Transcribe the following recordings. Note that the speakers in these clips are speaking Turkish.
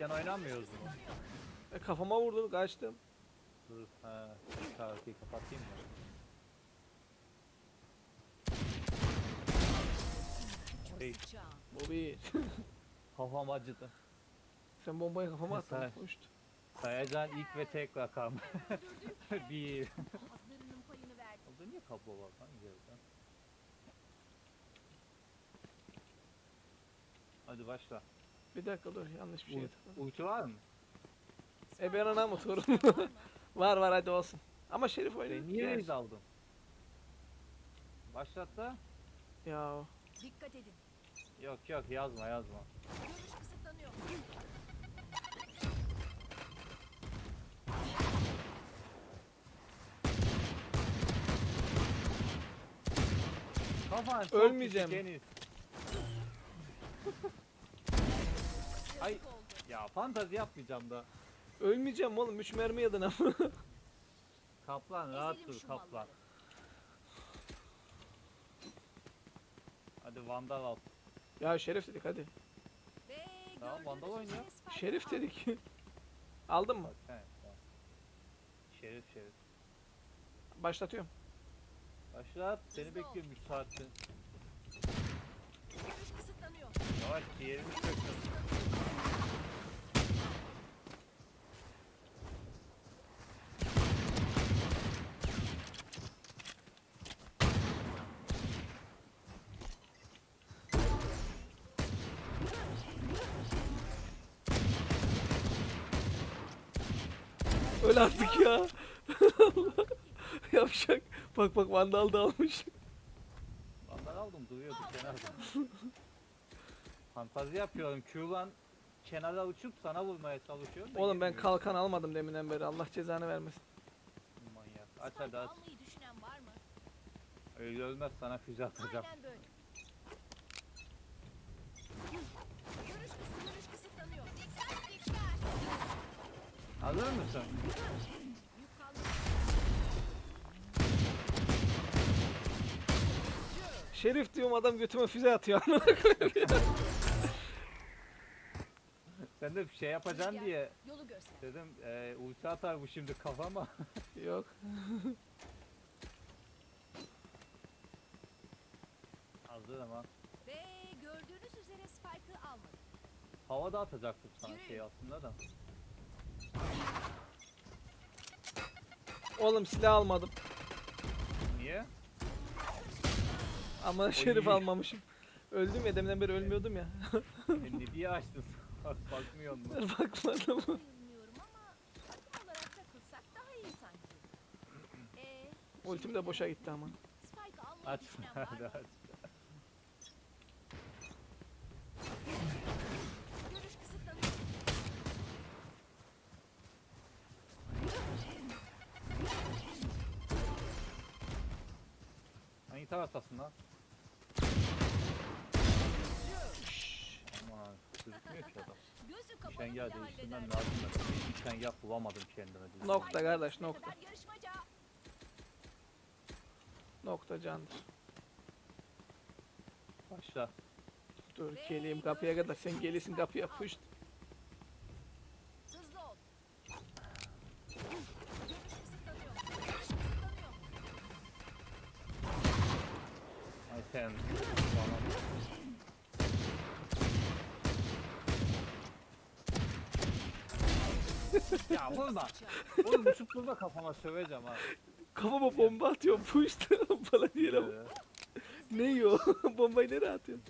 Midden oynamıyoruz mu? E, kafama vurdun kaçtım. Dur. Ha, şarkıyı kapatayım mı? Hey, Bu bir. kafam acıdı. Sen bombayı kafama attın. Hoştu. Sayacan ilk ve tek rakam. Bir. Orada niye kablo var lan geriden? Hadi başla. Bir dakika dur yanlış bir şey Uy- tıkladım. Ulti var mı? E ben ana mı torun? Var var hadi olsun. Ama Şerif oynuyor. Ben niye Yer. reis aldım? Başlat da. Ya Dikkat edin. Yok yok yazma yazma. Görüş kısıtlanıyor. Kafan çok Ölmeyeceğim. küçük Deniz. Ya fantazi yapmayacağım da. ölmeyeceğim oğlum 3 mermi yedin ama. Kaplan rahat Ezelim dur şu kaplan. malları. Hadi vandal al. ya Şerif dedik hadi. Ve Tamam, gördüğünüz vandal oynuyor. üzere Şerif aldı. dedik. Aldın mı? Bak tamam. Şerif şerif. Başlatıyorum. Başlat. Seni bekliyorum 3 saattir. Görüş kısıtlanıyor. Yavaş ciğerimi söktüm. Öl artık ya. Yapacak. Bak bak Vandal da almış. Vandal aldım duruyordu kenarda. Fantazi yapıyorum. Q'lan kenara uçup sana vurmaya çalışıyorum. da Oğlum ben girmiyor. kalkan almadım deminden beri. Allah cezanı vermesin. Manyak. Aç hadi aç. almayı düşünen var mı? Öyle ölmez sana füze atacağım. Aynen böyle. Hazır mısın? Şerif diyorum adam götüme füze atıyor. Sen de bir şey yapacaksın diye Yolu göster. dedim e, ulti atar bu şimdi kafama. Yok. Hazır ama. Ve gördüğünüz üzere Spike'ı almadı. Havada atacaktım sana şey aslında da. Oğlum silah almadım. Niye? Ama Şerif almamışım. Öldüm ya deminden beri ölmüyordum ya. Şimdi bir açtın. Bak bakmıyor musun? Bakmadım. Bilmiyorum ama takım olarak takılsak daha iyi sanki. Ultim de boşa gitti ama. Aç. Hadi aç. Hangi taraftasın lan? Aman gözükmüyor ki adam. Üstünden halleder. lazım da. Nişan yap bulamadım kendime. Nokta kardeş nokta. Nokta candır. Başla. Dur geleyim kapıya kadar sen gelisin kapıya puşt. Sen. Ya vurma. Oğlum uçup durma kafama söveceğim ha. Kafama bomba atıyor puşt. Bana diyelim. Ee, Ne yiyor? Bombayı nereye atıyorsun?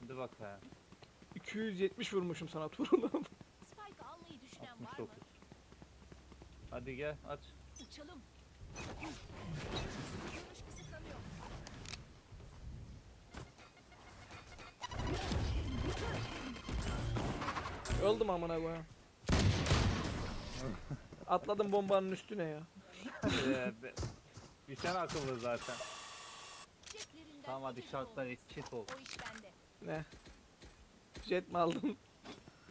Hadi bak ha. 270 vurmuşum sana Tuğrul'um. Spike almayı düşünen var mı? 69. Hadi gel aç. Uçalım. Öldüm amına koyayım. Atladım bombanın üstüne ya. Bir sen akıllı zaten. Tamam hadi şartlar oldu. eşit ol. O iş bende. Ne? Jet mi aldın?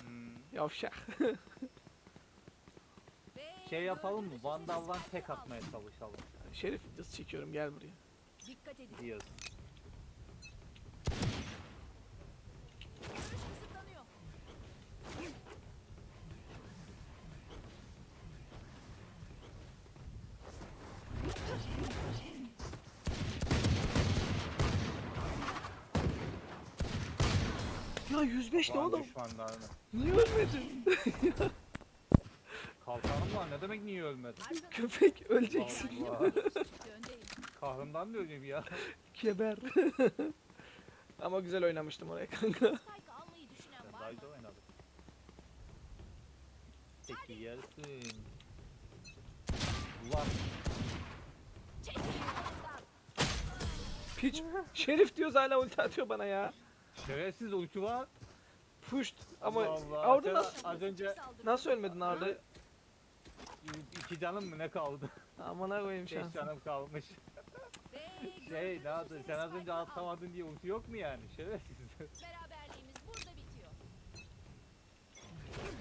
Hmm. Yavşak. Ve Şey yapalım mı? Vandal'dan tek atmaya çalışalım. Şerif cız çekiyorum gel buraya. Dikkat edin. Diyoruz. Görüş kısıtlanıyor. Ya 105 ne Van oğlum? düşmanlarını. Niye ölmedin? Kalkanım var ne demek niye ölmedin? Köpek öleceksin. Allah. Kahrımdan da öleyim ya. Geber. Ama güzel oynamıştım oraya kanka. Spike almayı düşünen var daha mı? güzel oynadın. Peki yersin. Ulan. Piç. Şerif diyoruz hala ulti atıyor bana ya. Şerefsiz ulti var. Puşt. Ama Allah Allah. orada Sen- nasıl Az önce- nasıl ölmedin orada? İki canım mı ne kaldı? Amına koyayım Beş şans. canım kalmış. Şey ne yaptın? Sen az önce atlamadın diye ulti yok mu yani? Şerefsiz. Beraberliğimiz burada bitiyor. Kısıtlanıyor.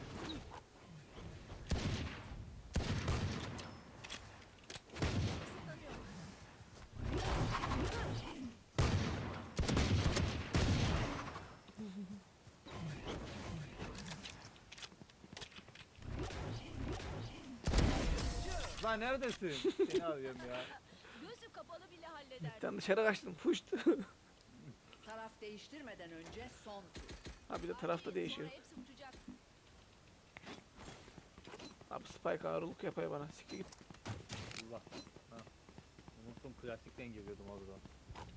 Lan neredesin? Seni arıyorum ya. Gözü kapalı bile hallederdim. Sen dışarı kaçtın. Puşt. Taraf değiştirmeden önce son tur. ha bir de tarafta değişiyor. Sonra hepsi uçacak. Abi Spike ağırlık yapıyor bana. Siktir git. Allah. Ha. Unuttum klasikten geliyordum orada.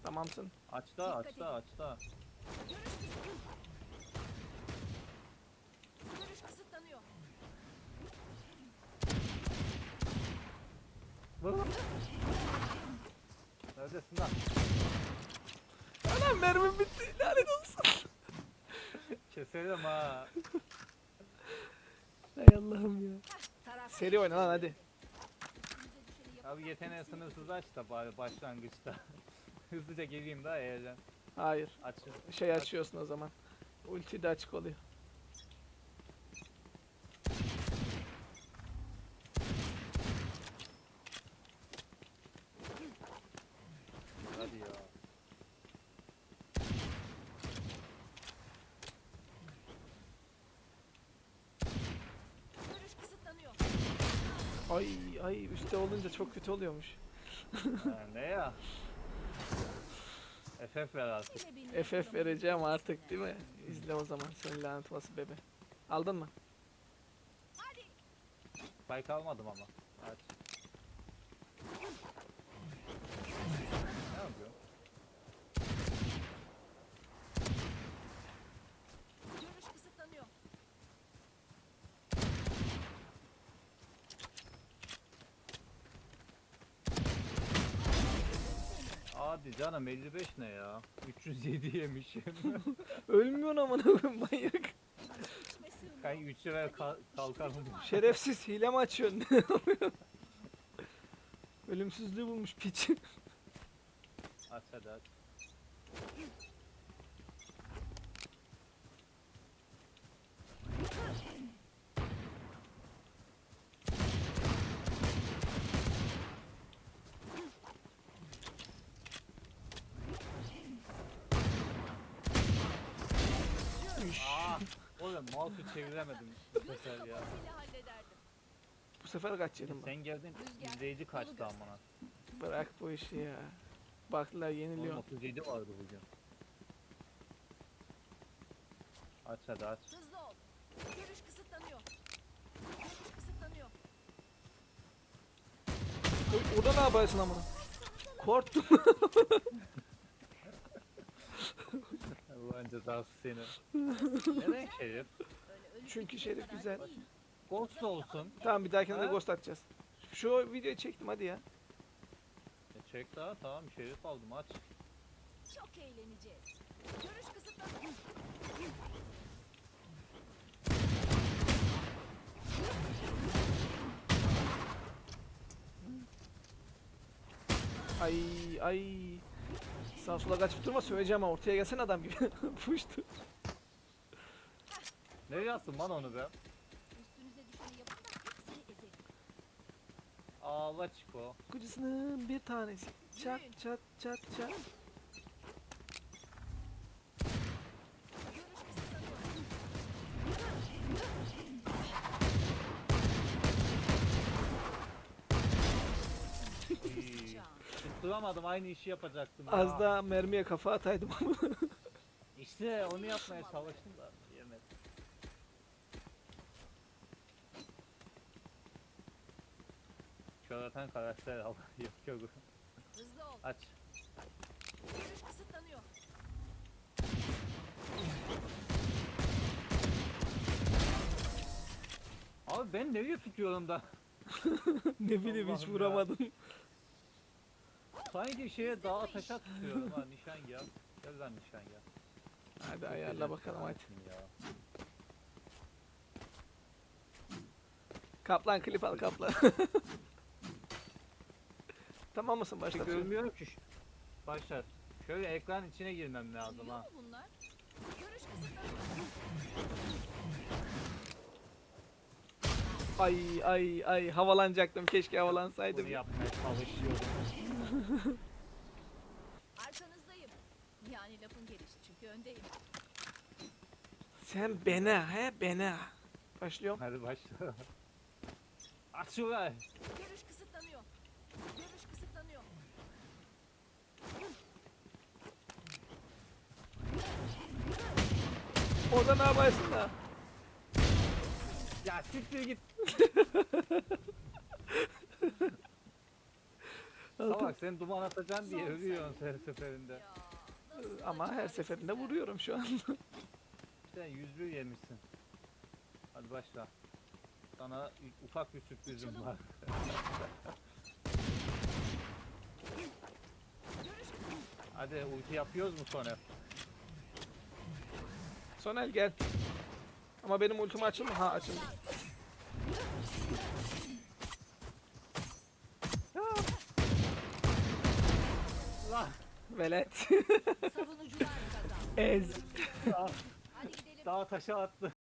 Tamamsın. Aç da aç da aç da. Görüş kısıtlanıyor. Lan? Anam mermim bitti. Lanet olsun. Keserim ha. Hay Allah'ım ya. Seri oyna lan hadi. Abi yeteneği sınırsız aç da bari başlangıçta. Hızlıca geleyim daha eğer Hayır. aç. Şey açıyorsun o zaman. Ulti de açık oluyor. Hadi ya. Görüş kısıtlanıyor. Ay ay üstte olunca çok kötü oluyormuş. Ha, ne ya? FF ver artık. FF vereceğim artık değil mi? İzle o zaman senin lanet olası bebe. Aldın mı? Hadi. Spike almadım ama. Aç. Ne yapıyor? Görüş kısıtlanıyor. Hadi canım 55 ne ya? 307 yemişim. Ölmüyorsun amına koyayım manyak. Kanka 3 sefer ka- kalkarım. Şerefsiz hile mi açıyorsun? Ne yapıyorsun? Ölümsüzlüğü bulmuş piç. aç hadi aç. Oğlum mouse'u çeviremedim bu sefer ya. Bu sefer kaç yedim bak. Sen geldin izleyici kaçtı amına. Bırak bu işi ya. Baktılar Oğlum yeniliyor. 37 vardı bugün. Aç hadi aç. Hızlı ol. Görüş kısıtlanıyor. Görüş kısıtlanıyor. O, o da ne yapıyorsun amına? Korktum. Allah'ın cezası seni. Neden şerif? Çünkü bitecek şerif güzel. Ghost olsun. tamam bir dahakine de Ha? ghost atacağız. Şu videoyu çektim hadi ya. E çek daha tamam şerif aldım aç. Çok eğleneceğiz. Görüş kısıtlanıyor. Ay ay. Sağ sola kaçıp durma söyleyeceğim ama ortaya gelsene adam gibi. Puştu. Ne yazsın lan onu be? Üstünüze düşeni yapın da hepsini ezelim. Ağla Çiko. Kocasının bir tanesi. Çat çat çat çat. Görüş kısıtlanıyor. İyi. Tutturamadım aynı işi yapacaktım ya. Az daha mermiye kafa ataydım ama. İşte onu yapmaya çalıştım da yemedim. Kör atan karakter al. yok yok. Hızlı ol. Aç. Görüş kısıtlanıyor. Abi ben nereye tutuyorum da? ne bileyim hiç Allah'ım ya. vuramadım. Sanki şeye dağa taşa tutuyorum ha nişangah. Gel lan nişangah. Hadi ayarla bakalım hadi. Ya. Kaplan klip al kaplan. tamam mısın başlatıyorum. görmüyorum ki. şu- Başlat. Şöyle ekran içine girmem lazım ha. bunlar? Görüş kısıtlanıyor. Ay ay ay havalanacaktım keşke havalansaydım. Bunu yapmaya çalışıyorum. Arkanızdayım. Yani lafın gelişi çünkü öndeyim. Sen bena he bena. Başlıyorum. Hadi başla. Aç şurayı. Görüş kısıtlanıyor. Görüş kısıtlanıyor. Orada ne yaparsın da? Ya siktir git. Salak sen duman atacaksın diye Son övüyorsun her seferinde. Ama her seferinde vuruyorum şu an. Sen 101 yemişsin. Hadi başla. Sana ufak bir sürprizim var. Hadi ulti yapıyoruz mu sonra? Sonel gel. Ama benim ultim açıldı. Ha açıldı. Lan Velet. Savunucular kazandı. Ez. Hadi gidelim. daha taşa attı.